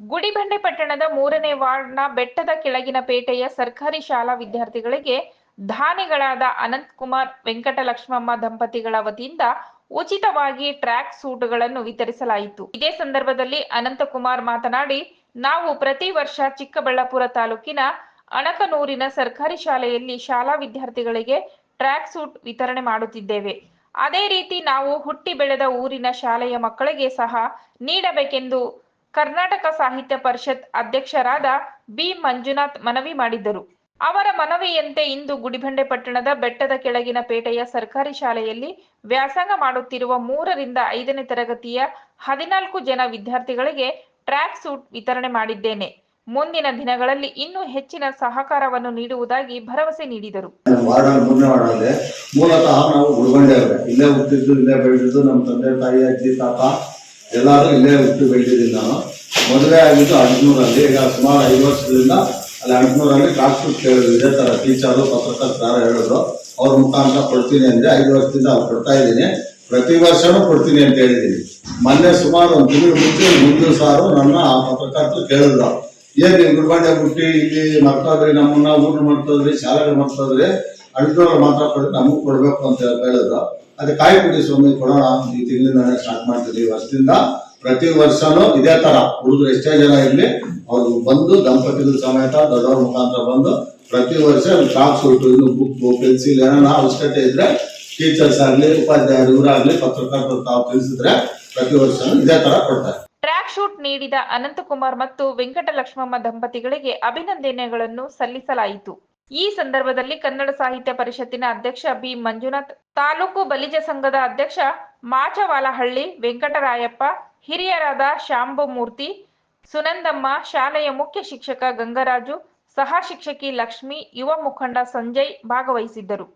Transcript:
ಗುಡಿಬಂಡೆ ಪಟ್ಟಣದ ಮೂರನೇ ವಾರ್ಡ್ನ ಬೆಟ್ಟದ ಕೆಳಗಿನ ಪೇಟೆಯ ಸರ್ಕಾರಿ ಶಾಲಾ ವಿದ್ಯಾರ್ಥಿಗಳಿಗೆ ದಾನಿಗಳಾದ ಅನಂತಕುಮಾರ್ ವೆಂಕಟಲಕ್ಷ್ಮಮ್ಮ ದಂಪತಿಗಳ ವತಿಯಿಂದ ಉಚಿತವಾಗಿ ಟ್ರ್ಯಾಕ್ ಸೂಟ್ಗಳನ್ನು ವಿತರಿಸಲಾಯಿತು. ಇದೇ ಸಂದರ್ಭದಲ್ಲಿ ಅನಂತಕುಮಾರ್ ಮಾತನಾಡಿ, ನಾವು ಪ್ರತಿ ವರ್ಷ ಚಿಕ್ಕಬಳ್ಳಾಪುರ ತಾಲೂಕಿನ ಅಣಕನೂರಿನ ಸರ್ಕಾರಿ ಶಾಲೆಯಲ್ಲಿ ಶಾಲಾ ವಿದ್ಯಾರ್ಥಿಗಳಿಗೆ ಟ್ರ್ಯಾಕ್ ಸೂಟ್ ವಿತರಣೆ ಮಾಡುತ್ತಿದ್ದೇವೆ. ಅದೇ ರೀತಿ ನಾವು ಹುಟ್ಟಿ ಬೆಳೆದ ಊರಿನ ಶಾಲೆಯ ಮಕ್ಕಳಿಗೆ ಸಹ ನೀಡಬೇಕೆಂದು ಕರ್ನಾಟಕ ಸಾಹಿತ್ಯ ಪರಿಷತ್ ಅಧ್ಯಕ್ಷರಾದ ಬಿ. ಮಂಜುನಾಥ್ ಮನವಿ ಮಾಡಿದ್ದರು. ಅವರ ಮನವಿಯಂತೆ ಇಂದು ಗುಡಿಬಂಡೆ ಪಟ್ಟಣದ ಬೆಟ್ಟದ ಕೆಳಗಿನ ಪೇಟೆಯ ಸರ್ಕಾರಿ ಶಾಲೆಯಲ್ಲಿ ವ್ಯಾಸಂಗ ಮಾಡುತ್ತಿರುವ ಮೂರರಿಂದ ಐದನೇ ತರಗತಿಯ ಹದಿನಾಲ್ಕು ಜನ ವಿದ್ಯಾರ್ಥಿಗಳಿಗೆ ಟ್ರ್ಯಾಕ್ ಸೂಟ್ ವಿತರಣೆ ಮಾಡಿದ್ದೇನೆ. ಮುಂದಿನ ದಿನಗಳಲ್ಲಿ ಇನ್ನೂ ಹೆಚ್ಚಿನ ಸಹಕಾರವನ್ನು ನೀಡುವುದಾಗಿ ಭರವಸೆ ನೀಡಿದರು. ಮೂಲತಃ ನಾವು ಇಲ್ಲೇ ಇಲ್ಲೇ ನಮ್ಮ ತಂದೆ ತಾಯಿ ಅಜ್ಜಿ, ತಾತ ಎಲ್ಲರೂ ಇಲ್ಲೇ ಹುಟ್ಟು ಬೆಳೆದಿದ್ದೀನಿ ನಾನು ಮದುವೆ ಆಗಿದ್ದು ಅಡ್ನೂರಲ್ಲಿ ಈಗ ಸುಮಾರು ಐದು ವರ್ಷದಿಂದ ಅಲ್ಲಿ ಅಡ್ನೂರಲ್ಲಿ ಕಾಸ್ಟ್ ಕೇಳಿದ್ರು. ಇದೇ ಥರ ಟೀಚರು ಪತ್ರಕರ್ತರ ಹೇಳಿದ್ರು. ಅವ್ರ ಮುಖಾಂತರ ಕೊಡ್ತೀನಿ ಅಂದರೆ ಐದು ವರ್ಷದಿಂದ ಅವ್ರು ಕೊಡ್ತಾ ಇದ್ದೀನಿ. ಪ್ರತಿ ವರ್ಷನೂ ಕೊಡ್ತೀನಿ ಅಂತ ಹೇಳಿದ್ದೀನಿ. ಮೊನ್ನೆ ಸುಮಾರು ಒಂದು ತಿಂಗಳು ಮುಂಚೆ ಮುಂದಿನ ಸಾರು ನನ್ನ ಆ ಪತ್ರಕರ್ತರು ಕೇಳಿದ್ರು. ಏನ್ ನೀವು ಗುರುಬಂಡೆ ಹುಟ್ಟಿ, ಇಲ್ಲಿ ಮರ್ತೋದ್ರಿ, ನಮ್ಮನ್ನ ಊರು ಮಾಡ್ತೋದ್ರಿ ಶಾಲೆಗಳು ಮಾಡ್ತೋದ್ರಿ ಅಡ್ಡೋರು ಮಾತ್ರ ಕೊಡಿ, ನಮಗ್ ಕೊಡಬೇಕು ಅಂತ ಹೇಳಿದ್ರು ಅದೇ ಕಾಯಿ ಕುಡಿ ಸ್ವಾಮಿ ಕೊಡೋಣ ಈ ತಿಂಗಳಿಂದ ಸ್ಟಾರ್ಟ್ ಮಾಡ್ತಿದ್ವಿ. ವರ್ಷದಿಂದ ಪ್ರತಿ ವರ್ಷನೂ ಇದೇ ತರ ಹುಡುಗರು ಎಷ್ಟೇ ಜನ ಇರಲಿ, ಅವ್ರು ಬಂದು ದಂಪತಿಗಳ ಸಮೇತ ದೊಡ್ಡವ್ರ ಮುಖಾಂತರ ಬಂದು ಪ್ರತಿ ವರ್ಷ ಕ್ರಾಫ್ಟ್ ಉಂಟು. ಇನ್ನು ಬುಕ್ ಪೆನ್ಸಿಲ್ ಏನಾರ ಅವಶ್ಯಕತೆ ಇದ್ರೆ ಟೀಚರ್ಸ್ ಆಗ್ಲಿ, ಉಪಾಧ್ಯಾಯರು ಇವರಾಗ್ಲಿ ಪತ್ರಕರ್ತರು ತಾವು ತಿಳಿಸಿದ್ರೆ ಪ್ರತಿ ವರ್ಷ ಇದೇ ತರ ಕೊಡ್ತಾರೆ. ಟ್ರ್ಯಾಕ್ ಶೂಟ್ ನೀಡಿದ ಅನಂತಕುಮಾರ್ ಮತ್ತು ವೆಂಕಟ ಲಕ್ಷ್ಮಮ್ಮ ದಂಪತಿಗಳಿಗೆ ಅಭಿನಂದನೆಗಳನ್ನು ಸಲ್ಲಿಸಲಾಯಿತು. ಈ ಸಂದರ್ಭದಲ್ಲಿ ಕನ್ನಡ ಸಾಹಿತ್ಯ ಪರಿಷತ್ತಿನ ಅಧ್ಯಕ್ಷ ಬಿ ಮಂಜುನಾಥ್, ತಾಲೂಕು ಬಲಿಜ ಸಂಘದ ಅಧ್ಯಕ್ಷ ಮಾಚವಾಲಹಳ್ಳಿ ವೆಂಕಟರಾಯಪ್ಪ, ಹಿರಿಯರಾದ ಶಾಂಭುಮೂರ್ತಿ ಸುನಂದಮ್ಮ, ಶಾಲೆಯ ಮುಖ್ಯ ಶಿಕ್ಷಕ ಗಂಗರಾಜು, ಸಹ ಶಿಕ್ಷಕಿ ಲಕ್ಷ್ಮಿ, ಯುವ ಮುಖಂಡ ಸಂಜಯ್ ಭಾಗವಹಿಸಿದ್ದರು.